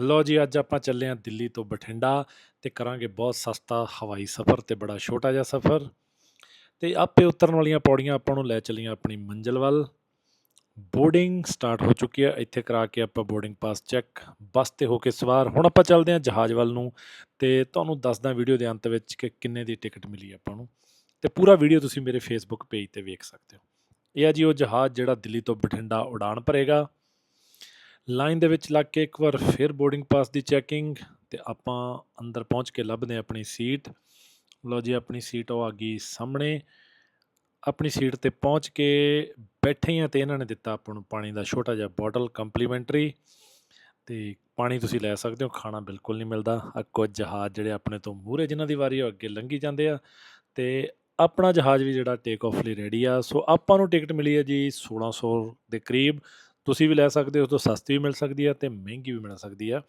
ਲਓ ਜੀ, ਅੱਜ ਆਪਾਂ ਚੱਲੇ ਹਾਂ ਦਿੱਲੀ ਤੋਂ ਬਠਿੰਡਾ ਤੇ ਕਰਾਂਗੇ ਬਹੁਤ ਸਸਤਾ ਹਵਾਈ ਸਫ਼ਰ ਤੇ ਬੜਾ ਛੋਟਾ ਜਿਹਾ ਸਫ਼ਰ। ਤੇ ਆਪੇ ਉਤਰਨ ਵਾਲੀਆਂ ਪੌੜੀਆਂ ਆਪਾਂ ਨੂੰ ਲੈ ਚੱਲੀਆਂ ਆਪਣੀ ਮੰਜ਼ਿਲ ਵੱਲ। ਬੋਰਡਿੰਗ ਸਟਾਰਟ ਹੋ ਚੁੱਕੀ ਹੈ ਇੱਥੇ ਕਰਾ ਕੇ ਆਪਾਂ ਬੋਰਡਿੰਗ ਪਾਸ ਚੈੱਕ, ਬੱਸ ਤੇ ਹੋ ਕੇ ਸਵਾਰ। ਹੁਣ ਆਪਾਂ ਚੱਲਦੇ ਹਾਂ ਜਹਾਜ਼ ਵੱਲ ਨੂੰ ਤੇ ਤੁਹਾਨੂੰ ਦੱਸਦਾ ਵੀਡੀਓ ਦੇ ਅੰਤ ਵਿੱਚ ਕਿ ਕਿੰਨੇ ਦੀ ਟਿਕਟ ਮਿਲੀ ਆਪਾਂ ਨੂੰ। ਤੇ ਪੂਰਾ ਵੀਡੀਓ ਤੁਸੀਂ ਮੇਰੇ ਫੇਸਬੁੱਕ ਪੇਜ ਤੇ ਵੇਖ ਸਕਦੇ ਹੋ। ਇਹ ਆ ਜੀ ਉਹ ਜਹਾਜ਼ ਜਿਹੜਾ ਦਿੱਲੀ ਤੋਂ ਬਠਿੰਡਾ ਉਡਾਨ ਭਰੇਗਾ। ਲਾਈਨ ਦੇ ਵਿੱਚ ਲੱਗ ਕੇ ਇੱਕ ਵਾਰ ਫਿਰ ਬੋਰਡਿੰਗ ਪਾਸ ਦੀ ਚੈਕਿੰਗ ਤੇ ਆਪਾਂ ਅੰਦਰ ਪਹੁੰਚ ਕੇ ਲੱਭਦੇ ਆਪਣੀ ਸੀਟ। ਲਓ ਜੀ, ਆਪਣੀ ਸੀਟ ਉਹ ਆ ਗਈ ਸਾਹਮਣੇ। ਆਪਣੀ ਸੀਟ ਤੇ ਪਹੁੰਚ ਕੇ ਬੈਠੇ ਹਾਂ ਤੇ ਇਹਨਾਂ ਨੇ ਦਿੱਤਾ ਆਪਾਂ ਨੂੰ ਪਾਣੀ ਦਾ ਛੋਟਾ ਜਿਹਾ ਬੋਟਲ ਕੰਪਲੀਮੈਂਟਰੀ। ਤੇ ਪਾਣੀ ਤੁਸੀਂ ਲੈ ਸਕਦੇ ਹੋ, ਖਾਣਾ ਬਿਲਕੁਲ ਨਹੀਂ ਮਿਲਦਾ। ਆ ਕੁਝ ਜਹਾਜ਼ ਜਿਹੜੇ ਆਪਣੇ ਤੋਂ ਮੂਹਰੇ ਜਿਨ੍ਹਾਂ ਦੀ ਵਾਰੀ ਉਹ ਅੱਗੇ ਲੰਘੀ ਜਾਂਦੇ ਆ। ਤੇ ਆਪਣਾ ਜਹਾਜ਼ ਵੀ ਜਿਹੜਾ ਟੇਕ ਆਫ ਲਈ ਰੈਡੀ ਆ। ਸੋ ਆਪਾਂ ਨੂੰ ਟਿਕਟ ਮਿਲੀ ਹੈ ਜੀ 1600 ਦੇ ਕਰੀਬ। ਤੁਸੀਂ ਵੀ ਲੈ ਸਕਦੇ ਹੋ, ਉਸ ਤੋਂ ਸਸਤੀ ਵੀ ਮਿਲ ਸਕਦੀ ਹੈ ਤੇ ਮਹਿੰਗੀ ਵੀ ਮਿਲ ਸਕਦੀ ਹੈ।